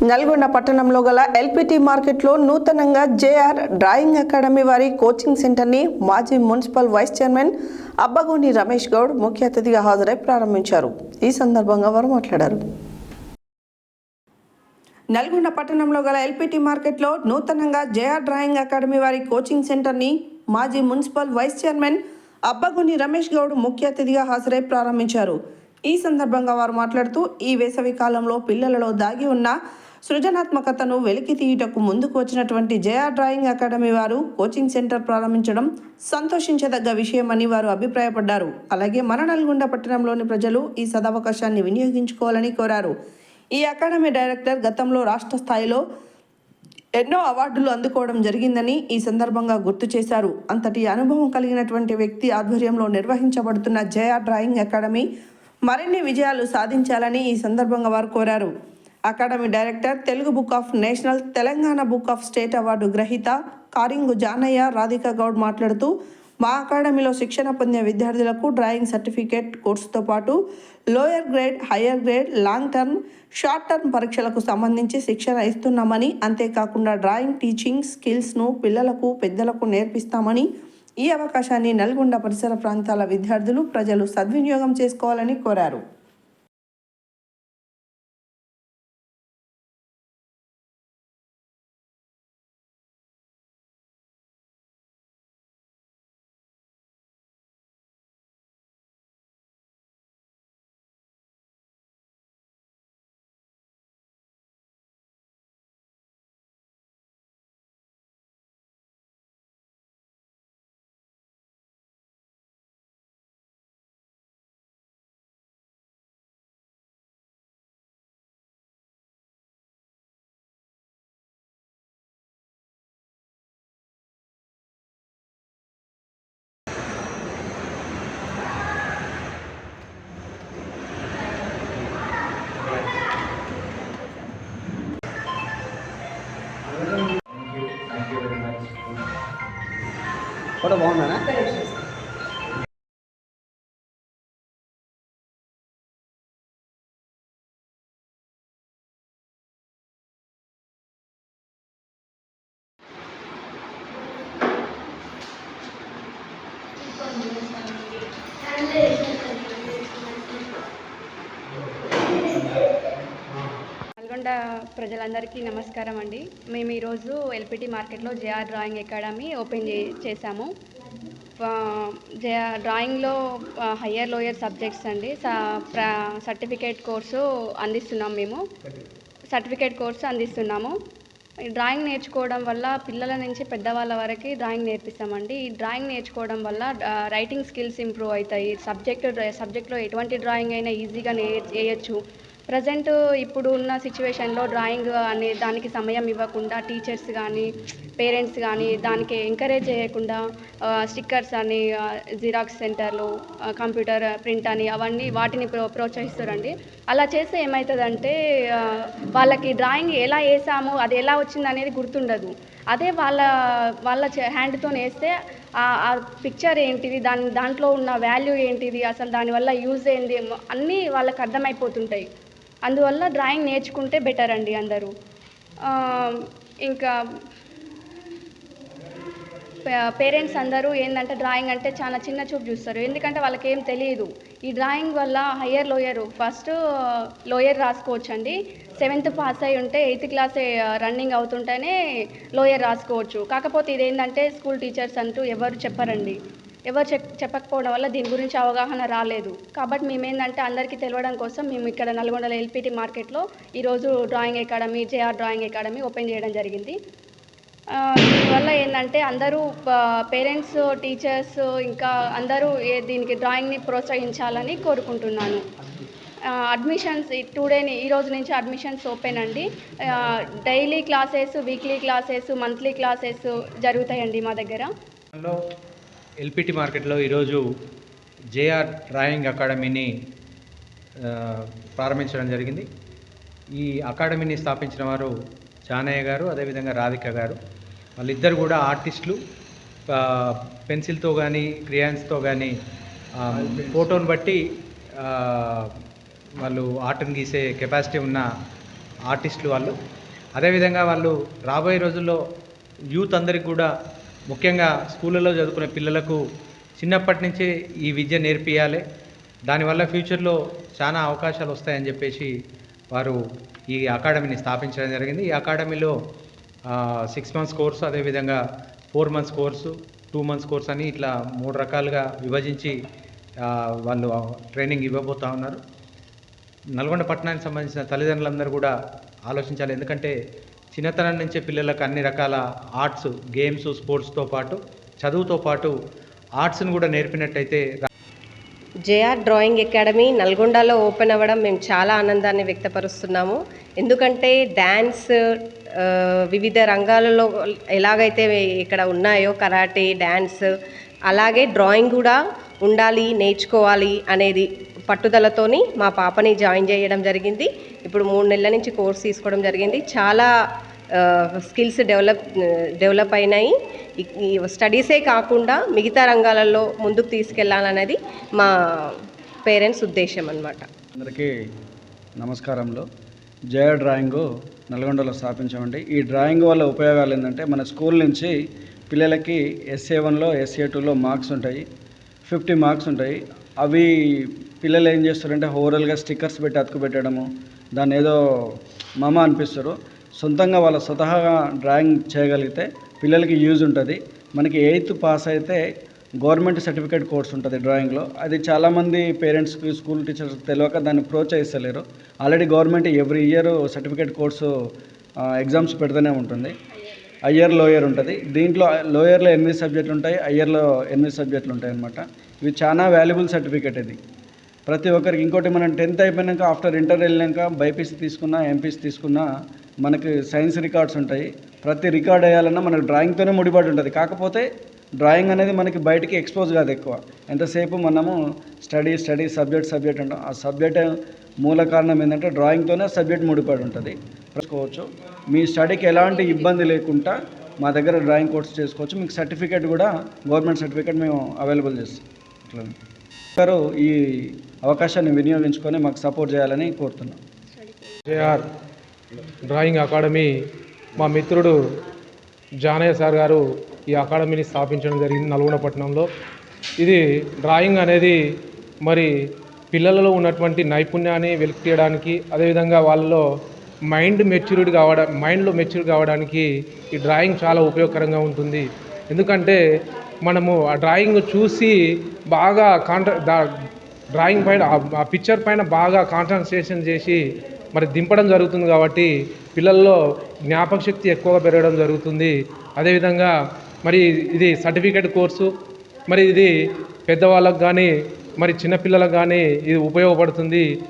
నల్గొండ పట్టణంలో గల ఎల్పిటి మార్కెట్లో నూతనంగా జేఆర్ డ్రాయింగ్ అకాడమీ వారి కోచింగ్ సెంటర్ని మాజీ municipal vice chairman Abbagoni Ramesh Goud ముఖ్య అతిథిగా హాజరై ప్రారంభించారు. ఈ సందర్భంగా వారు మాట్లాడారు. నల్గొండ పట్టణంలో గల ఎల్పిటి మార్కెట్లో నూతనంగా జేఆర్ డ్రాయింగ్ అకాడమీ వారి కోచింగ్ సెంటర్ని మాజీ municipal vice chairman Abbaguni Ramesh Goud ముఖ్య అతిథిగా హాజరై ప్రారంభించారు. ఈ సందర్భంగా వారు మాట్లాడుతూ ఈ వేసవి కాలంలో పిల్లలలో దాగి ఉన్న సృజనాత్మకతను వెలికి తీయుటకు ముందుకు వచ్చినటువంటి జయా డ్రాయింగ్ అకాడమీ వారు కోచింగ్ సెంటర్ ప్రారంభించడం సంతోషించదగ్గ విషయమని వారు అభిప్రాయపడ్డారు. అలాగే మన నల్గొండ పట్టణంలోని ప్రజలు ఈ సదవకాశాన్ని వినియోగించుకోవాలని కోరారు. ఈ అకాడమీ డైరెక్టర్ గతంలో రాష్ట్ర స్థాయిలో ఎన్నో అవార్డులు అందుకోవడం జరిగిందని ఈ సందర్భంగా గుర్తు చేశారు. అంతటి అనుభవం కలిగినటువంటి వ్యక్తి ఆధ్వర్యంలో నిర్వహించబడుతున్న జయ డ్రాయింగ్ అకాడమీ మరిన్ని విజయాలు సాధించాలని ఈ సందర్భంగా వారు కోరారు. Academy director Telugu book of national Telangana book of state award గ్రహీత కారింగు జానయ్య రాధిక గౌడ్ మాట్లాడుతూ మా అకాడమీలో శిక్షణ పొందిన విద్యార్థులకు డ్రాయింగ్ సర్టిఫికేట్ కోర్సుతో పాటు lower grade higher grade long term short term పరీక్షలకు సంబంధించి శిక్షణ ఇస్తున్నామని అంతేకాకుండా డ్రాయింగ్ టీచింగ్ స్కిల్స్ను పిల్లలకు పెద్దలకు నేర్పిస్తామని ఈ అవకాశాన్ని నల్గొండ పరిసర ప్రాంతాల విద్యార్థులు ప్రజలు సద్వినియోగం చేసుకోవాలని కోరారు. ఫోటో బాగుందా ప్రజలందరికీ నమస్కారం అండి. మేము ఈరోజు ఎల్పిటి మార్కెట్లో జేఆర్ డ్రాయింగ్ అకాడమీ ఓపెన్ చే చేశాము. జేఆర్ డ్రాయింగ్లో హయ్యర్ లోయర్ సబ్జెక్ట్స్ అండి. ప్ర- సర్టిఫికేట్ కోర్సు అందిస్తున్నాం మేము. సర్టిఫికేట్ కోర్సు అందిస్తున్నాము. ఈ డ్రాయింగ్ నేర్చుకోవడం వల్ల పిల్లల నుంచి పెద్దవాళ్ళ వరకు డ్రాయింగ్ నేర్పిస్తామండి. ఈ డ్రాయింగ్ నేర్చుకోవడం వల్ల రైటింగ్ స్కిల్స్ ఇంప్రూవ్ అవుతాయి. సబ్జెక్ట్ సబ్జెక్ట్లో ఎటువంటి డ్రాయింగ్ అయినా ఈజీగా నే చేయొచ్చు ప్రజెంట్ ఇప్పుడు ఉన్న సిచ్యువేషన్లో డ్రాయింగ్ అనే దానికి సమయం ఇవ్వకుండా టీచర్స్ కానీ పేరెంట్స్ కానీ దానికి ఎంకరేజ్ చేయకుండా స్టిక్కర్స్ అని జిరాక్స్ సెంటర్లు కంప్యూటర్ ప్రింట్ అని అవన్నీ వాటిని ప్రో ప్రోత్సహిస్తారండి. అలా చేస్తే ఏమవుతుందంటే వాళ్ళకి డ్రాయింగ్ ఎలా వేసాము అది ఎలా వచ్చింది అనేది గుర్తుండదు. అదే వాళ్ళ వాళ్ళ హ్యాండ్తో వేస్తే ఆ- ఆ పిక్చర్ ఏంటిది దాని దాంట్లో ఉన్న వాల్యూ ఏంటిది అసలు దానివల్ల యూజ్ ఏంది అన్నీ వాళ్ళకి అర్థమైపోతుంటాయి. అందువల్ల డ్రాయింగ్ నేర్చుకుంటే బెటర్ అండి అందరూ. ఇంకా పేరెంట్స్ అందరూ ఏంటంటే డ్రాయింగ్ అంటే చాలా చిన్న చూపు చూస్తారు. ఎందుకంటే వాళ్ళకి ఏం తెలియదు ఈ డ్రాయింగ్ వల్ల హయ్యర్ లోయర్ ఫస్ట్ లోయర్ రాసుకోవచ్చు అండి సెవెంత్ పాస్ అయి ఉంటే ఎయిత్ క్లాస్ రన్నింగ్ అవుతుంటేనే లోయర్ రాసుకోవచ్చు. కాకపోతే ఇదేంటంటే స్కూల్ టీచర్స్ అంటూ ఎవరు చెప్పరండి. ఎవరు చెప్ చెప్పకపోవడం వల్ల దీని గురించి అవగాహన రాలేదు. కాబట్టి మేము ఏంటంటే అందరికీ తెలవడం కోసం మేము ఇక్కడ నల్గొండల ఎల్పిటి మార్కెట్లో ఈరోజు drawing academy JR drawing academy open చేయడం జరిగింది. దీనివల్ల ఏంటంటే అందరూ పేరెంట్స్ టీచర్స్ ఇంకా అందరూ ఏ- దీనికి డ్రాయింగ్ని ప్రోత్సహించాలని కోరుకుంటున్నాను. అడ్మిషన్స్ టూ డేని ఈరోజు నుంచి అడ్మిషన్స్ ఓపెన్ అండి. Daily classes weekly classes monthly classes జరుగుతాయండి మా దగ్గర. ఎల్పిటి మార్కెట్లో ఈరోజు జేఆర్ డ్రాయింగ్ అకాడమీని ప్రారంభించడం జరిగింది. ఈ అకాడమీని స్థాపించిన వారు జానయ్య గారు అదేవిధంగా రాధిక గారు. వాళ్ళిద్దరు కూడా ఆర్టిస్టులు. పెన్సిల్తో కానీ క్రియాన్స్తో కానీ ఫోటోని బట్టి వాళ్ళు ఆర్ట్ని గీసే కెపాసిటీ ఉన్న ఆర్టిస్టులు వాళ్ళు. అదేవిధంగా వాళ్ళు రాబోయే రోజుల్లో యూత్ అందరికి కూడా ముఖ్యంగా స్కూళ్ళలో చదువుకునే పిల్లలకు చిన్నప్పటి నుంచే ఈ విద్య నేర్పియాలి. దానివల్ల ఫ్యూచర్లో చాలా అవకాశాలు వస్తాయని చెప్పేసి వారు ఈ అకాడమీని స్థాపించడం జరిగింది. ఈ అకాడమీలో సిక్స్ మంత్స్ కోర్సు అదేవిధంగా four months course two months course అని ఇట్లా మూడు రకాలుగా విభజించి వాళ్ళు ట్రైనింగ్ ఇవ్వబోతా ఉన్నారు. నల్గొండ పట్టణానికి సంబంధించిన తల్లిదండ్రులందరూ కూడా ఆలోచించాలి. ఎందుకంటే చిన్నతనం నుంచే పిల్లలకు అన్ని రకాల ఆర్ట్స్ గేమ్స్ స్పోర్ట్స్తో పాటు చదువుతో పాటు ఆర్ట్స్ని కూడా నేర్పినట్టయితే జేఆర్ డ్రాయింగ్ అకాడమీ నల్గొండలో ఓపెన్ అవ్వడం మేము చాలా ఆనందాన్ని వ్యక్తపరుస్తున్నాము. ఎందుకంటే డ్యాన్స్ వివిధ రంగాలలో ఎలాగైతే ఇక్కడ ఉన్నాయో కరాటే డ్యాన్స్ అలాగే డ్రాయింగ్ కూడా ఉండాలి నేర్చుకోవాలి అనేది పట్టుదలతోని మా పాపని జాయిన్ చేయడం జరిగింది. ఇప్పుడు మూడు నెలల నుంచి కోర్స్ తీసుకోవడం జరిగింది. చాలా స్కిల్స్ డెవలప్ డెవలప్ అయినాయి. ఈ- స్టడీసే కాకుండా మిగతా రంగాలలో ముందుకు తీసుకెళ్ళాలనేది మా పేరెంట్స్ ఉద్దేశం అన్నమాట. అందరికీ నమస్కారంలో. జయ డ్రాయింగ్ నల్గొండలో స్థాపించామండి. ఈ డ్రాయింగ్ వల్ల ఉపయోగాలు ఏంటంటే మన స్కూల్ నుంచి పిల్లలకి ఎస్ఏ వన్లో ఎస్ఏ టూలో మార్క్స్ ఉంటాయి. ఫిఫ్టీ మార్క్స్ ఉంటాయి. అవి పిల్లలు ఏం చేస్తారంటే ఓవరాల్గా స్టిక్కర్స్ పెట్టి అతుకు పెట్టడము దాన్ని ఏదో మమ అనిపిస్తారు. సొంతంగా వాళ్ళ స్వతహాగా డ్రాయింగ్ చేయగలిగితే పిల్లలకి యూజ్ ఉంటుంది. మనకి ఎయిత్ పాస్ అయితే గవర్నమెంట్ సర్టిఫికేట్ కోర్స్ ఉంటుంది డ్రాయింగ్లో. అది చాలామంది పేరెంట్స్కి స్కూల్ టీచర్స్ తెలియక దాన్ని ప్రోత్సహిస్తలేరు. Already government every year certificate course exams పెడుతూనే ఉంటుంది. అయ్యర్ లోయర్ ఉంటుంది. దీంట్లో లోయర్లో ఎనిమిది సబ్జెక్టులు ఉంటాయి అయ్యర్లో ఎనిమిది సబ్జెక్టులు ఉంటాయి అన్నమాట ఇవి చాలా వాల్యుబుల్ సర్టిఫికేట్ ఇది. ప్రతి ఒక్కరికి ఇంకోటి మనం టెన్త్ అయిపోయినాక ఆఫ్టర్ ఇంటర్ వెళ్ళినాక బైపీసీ తీసుకున్నా ఎంపీసీ తీసుకున్నా మనకి సైన్స్ రికార్డ్స్ ఉంటాయి. ప్రతి రికార్డ్ వేయాలన్నా మనకు డ్రాయింగ్తోనే ముడిపడి ఉంటుంది. కాకపోతే డ్రాయింగ్ అనేది మనకి బయటికి ఎక్స్పోజ్ కాదు ఎక్కువ. ఎంతసేపు మనము స్టడీ స్టడీ సబ్జెక్ట్ సబ్జెక్ట్ అంటాం. ఆ సబ్జెక్ట్ మూల కారణం ఏంటంటే డ్రాయింగ్తోనే సబ్జెక్ట్ ముడిపడి ఉంటుంది. చేసుకోవచ్చు మీ స్టడీకి ఎలాంటి ఇబ్బంది లేకుండా మా దగ్గర డ్రాయింగ్ కోర్స్ చేసుకోవచ్చు. మీకు సర్టిఫికేట్ కూడా గవర్నమెంట్ సర్టిఫికేట్ మేము అవైలబుల్ చేస్తాం. అట్లా ఈ అవకాశాన్ని వినియోగించుకొని మాకు సపోర్ట్ చేయాలని కోరుతున్నాం. జేఆర్ డ్రాయింగ్ అకాడమీ మా మిత్రుడు జానయ్య సార్ గారు ఈ అకాడమీని స్థాపించడం జరిగింది నల్గొండ పట్టణంలో ఇది డ్రాయింగ్ అనేది మరి పిల్లలలో ఉన్నటువంటి నైపుణ్యాన్ని వెలికి తీయడానికి అదేవిధంగా వాళ్ళలో మైండ్ మెచ్యూరిటీ కావడం మైండ్లో మెచ్యూర్ కావడానికి ఈ డ్రాయింగ్ చాలా ఉపయోగకరంగా ఉంటుంది. ఎందుకంటే మనము ఆ డ్రాయింగ్ చూసి బాగా కాంట్రా డ్రాయింగ్ పైన ఆ- పిక్చర్ పైన బాగా కాన్సన్ట్రేషన్ చేసి మరి దింపడం జరుగుతుంది కాబట్టి పిల్లల్లో జ్ఞాపక శక్తి ఎక్కువగా పెరగడం జరుగుతుంది. అదేవిధంగా మరి ఇది సర్టిఫికేట్ కోర్సు మరి ఇది పెద్దవాళ్ళకు కానీ మరి చిన్నపిల్లలకు కానీ ఇది ఉపయోగపడుతుంది.